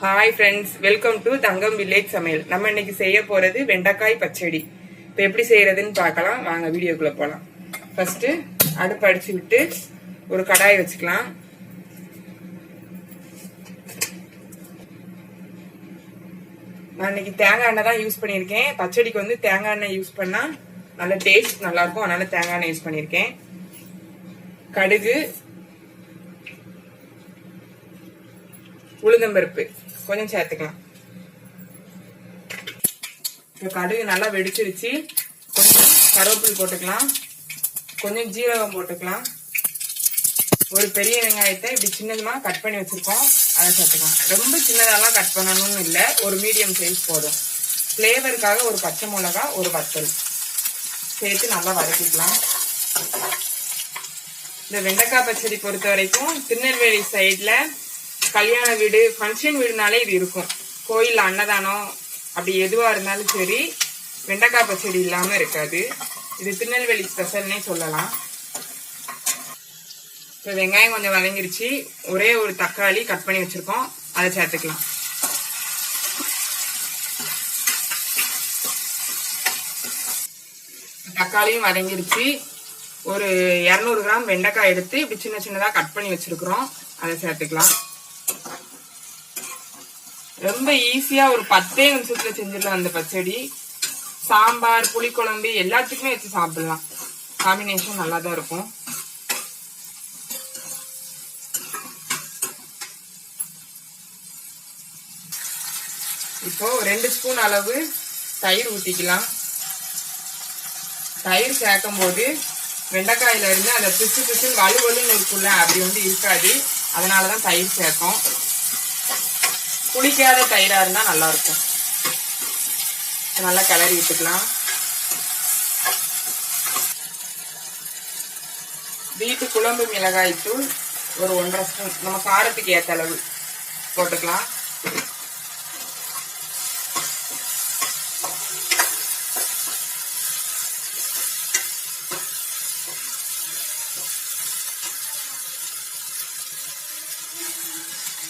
Hi friends welcome to Thangam village Samayal நம்ம இன்னைக்கு செய்ய போறது வெண்டைக்காய் பச்சடி. இப்போ எப்படி செய்யறதுன்னு பார்க்கலாம். வாங்க வீடியோக்குள்ள போகலாம் ஃபர்ஸ்ட் அடுப்பு அடிச்சு விட்டு ஒரு கடாய் வச்சுக்கலாம். நான் இன்னைக்கு தேங்காய் எண்ணெய் தான் யூஸ் பண்ணியிருக்கேன். பச்சடிக்கு வந்து தேங்காய் எண்ணெய் யூஸ் பண்ணா நல்ல டேஸ்ட் நல்லா இருக்கும். அதனால தேங்காய் எண்ணெய் யூஸ் பண்ணியிருக்கேன். கடுகு உளுந்தம்பருப்பு. கொஞ்சம் சேர்த்துக்கலாம். இப்போ கடுகு நல்லா வெடிச்சிருச்சு. கொஞ்சம் கருவேப்பில் போட்டுக்கலாம். கொஞ்சம் ஜீரகம் போட்டுக்கலாம். ஒரு பெரிய வெங்காயத்தை இப்படி சின்னதுமாக கட் பண்ணி வச்சுருக்கோம். அதை சேர்த்துக்கலாம். ரொம்ப சின்னதாலாம் கட் பண்ணணும்னு இல்லை. ஒரு மீடியம் சைஸ் போதும். ஃப்ளேவருக்காக ஒரு பச்சை மிளகா ஒரு வத்தல். சேர்த்து நல்லா வதக்கிக்கலாம். இந்த வெண்டைக்காய் பச்சடி பொறுத்த வரைக்கும் திருநெல்வேலி சைடில் கல்யாண வீடு ஃபங்க்ஷன் வீடுனாலே இது இருக்கும். கோயில் அன்னதானம் அப்படி எதுவாக இருந்தாலும் சரி வெண்டைக்காய் பச்சடி இல்லாமல் இருக்காது. இது திருநெல்வேலி ஸ்பெஷல்னே சொல்லலாம். இப்போ வெங்காயம் கொஞ்சம் வதங்கிருச்சு. ஒரே ஒரு தக்காளி கட் பண்ணி வச்சுருக்கோம். அதை சேர்த்துக்கலாம். தக்காளியும் வதங்கிருச்சு. ஒரு இரநூறு கிராம் வெண்டைக்காய் எடுத்து இப்படி சின்ன சின்னதாக கட் பண்ணி வச்சுருக்குறோம். அதை சேர்த்துக்கலாம். ரொம்ப ஈஸியா ஒரு பத்தே நிமிஷத்துல செஞ்சிடலாம் அந்த பச்சடி. சாம்பார் புளிக்குழம்பு எல்லாத்துக்குமே வச்சு சாப்பிடலாம். காம்பினேஷன் நல்லா தான் இருக்கும். இப்போ ரெண்டு ஸ்பூன் அளவு தயிர் ஊற்றிக்கலாம் தயிர் சேர்க்கும் போது வெண்டைக்காயில இருந்து அந்த பிசு பிசுன்னு வலு வலுன்னு இருக்குல்ல அப்படி வந்து இருக்காது. அதனாலதான் தயிர் சேர்த்தோம். புளிக்காத தயிரா இருந்தா நல்லா இருக்கும் நல்லா கிளறி விட்டுக்கலாம். வீட்டு குழம்பு மிளகாய் தூள் ஒரு ஒன்றரை ஸ்பூன். நம்ம காரத்துக்கு ஏற்ற அளவு போட்டுக்கலாம்.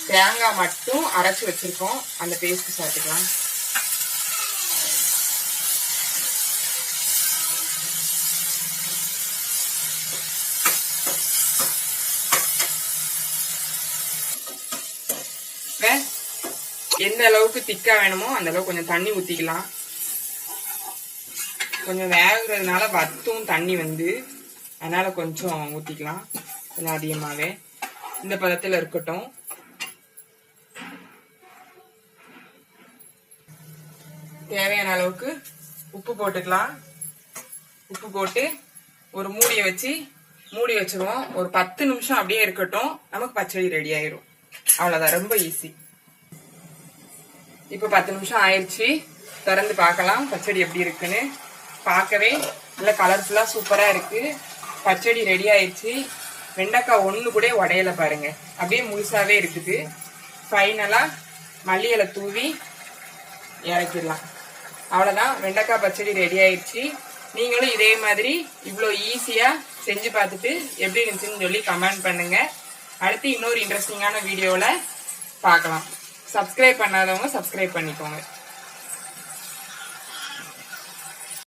தேங்காய் மட்டும் அரைச்சி வச்சிருக்கோம். அந்த பேஸ்ட் சேர்த்துக்கலாம் எந்த அளவுக்கு திக்கா வேணுமோ அந்த அளவுக்கு கொஞ்சம் தண்ணி ஊத்திக்கலாம். கொஞ்சம் வேகிறதுனால வத்தும் தண்ணி வந்து அதனால கொஞ்சம் ஊத்திக்கலாம். கொஞ்சம் அதிகமாவே. இந்த பதத்துல இருக்கட்டும். தேவையான அளவுக்கு உப்பு போட்டுக்கலாம். உப்பு போட்டு ஒரு மூடியை வச்சு மூடி வச்சிருவோம். ஒரு பத்து நிமிஷம் அப்படியே இருக்கட்டும். நமக்கு பச்சடி ரெடி ஆயிரும். அவ்வளவுதான். ரொம்ப ஈஸி இப்போ பத்து நிமிஷம் ஆயிடுச்சு திறந்து பார்க்கலாம். பச்சடி எப்படி இருக்குன்னு. பார்க்கவே நல்ல கலர்ஃபுல்லா சூப்பரா இருக்கு. பச்சடி ரெடி ஆயிடுச்சு வெண்டைக்காய் ஒன்று கூட உடையல பாருங்க. அப்படியே முழுசாவே இருக்குது. ஃபைனலாக மல்லியலை தூவி இறக்கிடலாம். அவ்வளோதான் வெண்டைக்காய் பச்சடி ரெடி ஆயிடுச்சு. நீங்களும் இதே மாதிரி இவ்வளோ ஈஸியாக செஞ்சு பார்த்துட்டு எப்படி இருந்துச்சுன்னு சொல்லி கமெண்ட் பண்ணுங்கள் அடுத்து இன்னொரு இன்ட்ரெஸ்டிங்கான வீடியோவில் பார்க்கலாம். சப்ஸ்கிரைப் பண்ணாதவங்க சப்ஸ்கிரைப் பண்ணிக்கோங்க.